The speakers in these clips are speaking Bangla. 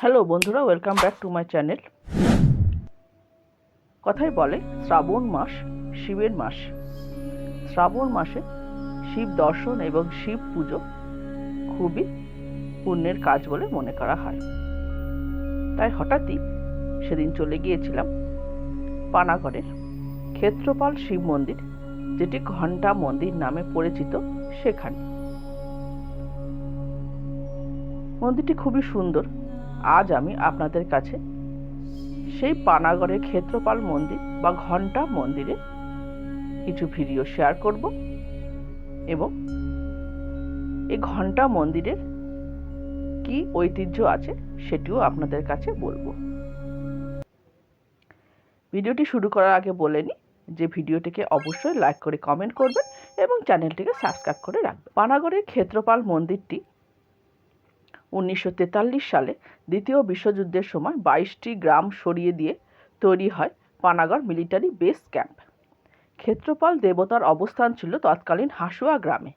হ্যালো বন্ধুরা welcome back to my channel কথাই বলে, শ্রাবণ মাস শিবের মাস। শ্রাবণ মাসে শিব দর্শন এবং শিব পুজো খুবই পুণ্যের কাজ বলে মনে করা হয়। তাই হঠাৎই সেদিন চলে গিয়েছিলাম পানাগড়ের ক্ষেত্রপাল শিব মন্দির, যেটি ঘণ্টা মন্দির নামে পরিচিত সেখানে। মন্দিরটি খুবই সুন্দর আজ আমি আপনাদের কাছে সেই পানাগড়ের ক্ষেত্রপাল মন্দির বা ঘণ্টা মন্দিরে কিছু ভিডিও শেয়ার করব এবং এই ঘণ্টা মন্দিরের কি ঐতিহ্য আছে সেটিও আপনাদের কাছে বলব। ভিডিওটি শুরু করার আগে বলে নিই যে ভিডিওটিকে অবশ্যই লাইক করে কমেন্ট করবেন এবং চ্যানেলটিকে সাবস্ক্রাইব করে রাখবেন। পানাগড়ের ক্ষেত্রপাল মন্দিরটি উনিশশো তেতাল্লিশ সালে দ্বিতীয় বিশ্বযুদ্ধের সময় বাইশটি গ্রাম সরিয়ে দিয়ে তৈরি হয় Panagarh military base camp. Kshetrapal দেবতার অবস্থান ছিল তৎকালীন হাসুয়া গ্রামে।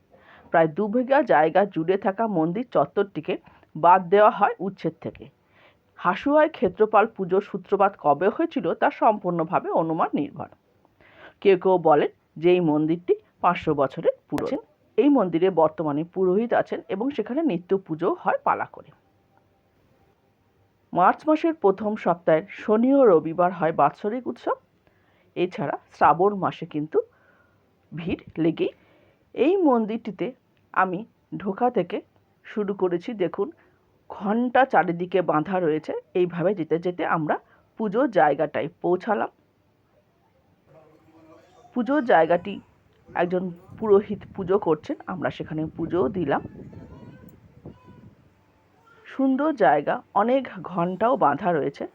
প্রায় দু বিঘা জায়গা জুড়ে থাকা মন্দির চত্বরটিকে বাদ দেওয়া হয় উচ্ছেদ থেকে। হাসুয়ায় ক্ষেত্রপাল পুজোর সূত্রপাত কবে হয়েছিল তা সম্পূর্ণভাবে অনুমান নির্ভর। কেউ কেউ বলেন যে এই মন্দিরটি পাঁচশো বছরের পুরনো। এই মন্দিরে বর্তমানে পুরোহিত আছেন এবং সেখানে নিত্য পুজো হয় পালা করে। মার্চ মাসের প্রথম সপ্তাহের শনি ও রবিবার হয় বাৎসরিক উৎসব। এছাড়া শ্রাবণ মাসে কিন্তু ভিড় লেগেই। এই মন্দিরটিতে আমি ঢোকা থেকে শুরু করেছি, দেখুন, ঘণ্টা চারিদিকে বাঁধা রয়েছে। এইভাবে যেতে যেতে আমরা পুজোর জায়গাটায় পৌঁছালাম। পুজোর জায়গাটি একজন পুরোহিত পুজো করছেন, আমরা সেখানে পুজোও দিলাম। সুন্দর জায়গা, অনেক ঘন্টাও বাঁধা রয়েছে।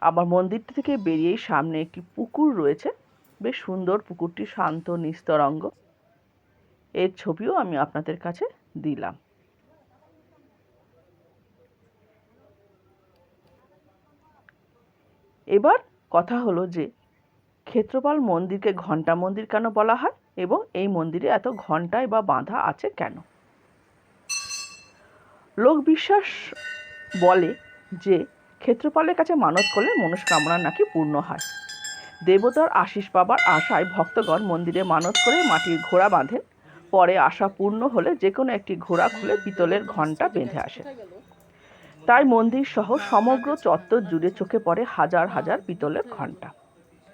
আবার মন্দিরটি থেকে বেরিয়েই সামনে একটি পুকুর রয়েছে। বেশ সুন্দর পুকুরটি, শান্ত, নিস্তরঙ্গ। এর ছবিও আমি আপনাদের কাছে দিলাম। এবার কথা হলো যে ক্ষেত্রপাল মন্দিরকে ঘণ্টা মন্দির কেন বলা হয়? এবং এই মন্দিরে এত ঘণ্টায় বা বাঁধা আছে কেন? লোক বিশ্বাস বলে যে, ক্ষেত্রপালের কাছে মানত করলে মনস্কামনা নাকি পূর্ণ হয়। দেবতার আশিস পাবার আশায় ভক্তগণ মন্দিরে মানত করে মাটির ঘোড়া বাঁধেন। পরে আশা পূর্ণ হলে যে কোনো একটি ঘোড়া খুলে পিতলের ঘণ্টা বেঁধে আসে। তাই মন্দির সহ সমগ্র চত্বর জুড়ে চোখে পড়ে হাজার হাজার পিতলের ঘণ্টা।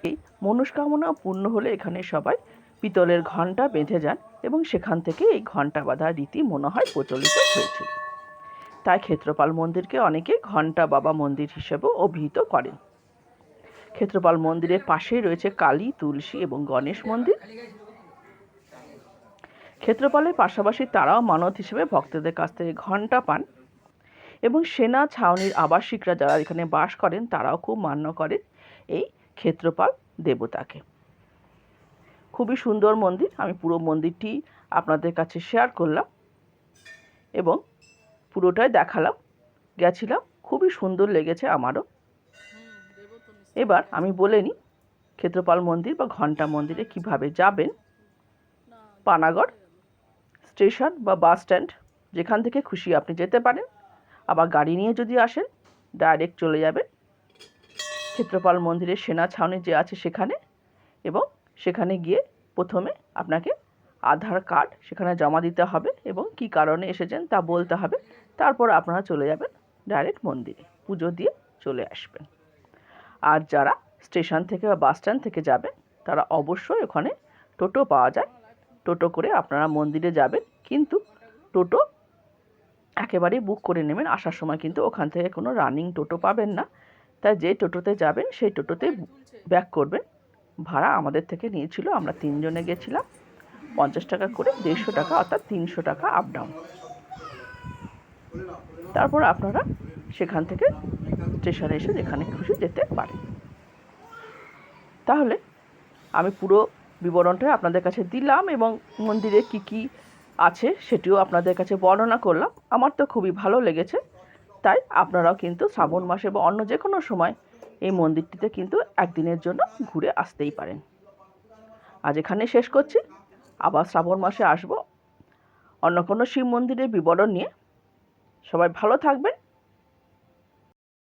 এই মনস্কামনা পূর্ণ হলে এখানে সবাই পিতলের ঘণ্টা বেঁধে যান এবং সেখান থেকে এই ঘণ্টা বাঁধার রীতি মনে হয় প্রচলিত হয়েছিল। তাই ক্ষেত্রপাল মন্দিরকে অনেকে ঘণ্টা বাবা মন্দির হিসেবেও অভিহিত করেন। ক্ষেত্রপাল মন্দিরের পাশেই রয়েছে কালী, তুলসী এবং গণেশ মন্দির। ক্ষেত্রপালের পাশাপাশি তারাও মানত হিসেবে ভক্তদের কাছ থেকে ঘণ্টা পান এবং সেনা, ছাউনির আবাসিকরা যারা এখানে বাস করেন, তারাও খুব মান্য করেন এই ক্ষেত্রপাল দেবতাকে। খুবই সুন্দর মন্দির, আমি পুরো মন্দিরটি আপনাদের কাছে শেয়ার করলাম এবং পুরোটাই দেখালাম, গেছিলাম, খুবই সুন্দর লেগেছে আমারও। এবার আমি বলে নিই ক্ষেত্রপাল মন্দির বা ঘণ্টা মন্দিরে কীভাবে যাবেন? পানাগড় স্টেশন বা বাস স্ট্যান্ড, যেখান থেকে খুশি আপনি যেতে পারেন। আবার গাড়ি নিয়ে যদি আসেন ডাইরেক্ট চলে যাবেন। ক্ষেত্রপাল মন্দিরের সেনা ছাউনি যে আছে সেখানে, এবং সেখানে গিয়ে প্রথমে আপনাকে আধার কার্ড সেখানে জমা দিতে হবে এবং কি কারণে এসেছেন তা বলতে হবে। তারপর আপনারা চলে যাবেন ডাইরেক্ট মন্দিরে, পুজো দিয়ে চলে আসবেন। আর যারা স্টেশন থেকে বা বাস স্ট্যান্ড থেকে যাবেন, তারা অবশ্যই ওখানে টোটো পাওয়া যায়। টোটো করে আপনারা মন্দিরে যাবেন, কিন্তু টোটো একেবারেই বুক করে নেবেন। আসার সময় কিন্তু ওখান থেকে কোনো রানিং টোটো পাবেন না। তাই যে টোটোতে যাবেন, সেই টোটোতে ব্যাক করবেন। ভাড়া আমাদের থেকে নিয়েছিল, আমরা তিনজনে গেছিলাম। পঞ্চাশ টাকা করে দেড়শো টাকা, অর্থাৎ তিনশো টাকা আপ ডাউন তারপর আপনারা সেখান থেকে স্টেশনে এসে যেখানে খুশি যেতে পারেন। তাহলে আমি পুরো বিবরণটা আপনাদের কাছে দিলাম এবং মন্দিরে কি কি আছে সেটিও আপনাদের কাছে বর্ণনা করলাম। আমার তো খুবই ভালো লেগেছে। তাই আপনারাও কিন্তু শ্রাবণ মাসে বা অন্য যে কোনো সময় এই মন্দিরটিতে কিন্তু একদিনের জন্য ঘুরে আসতেই পারেন। আজ এখানে শেষ করছি। আবার শ্রাবণ মাসে আসব। অন্য কোনো শিব মন্দিরের বিবরণ নিয়ে। সবাই ভালো থাকবেন।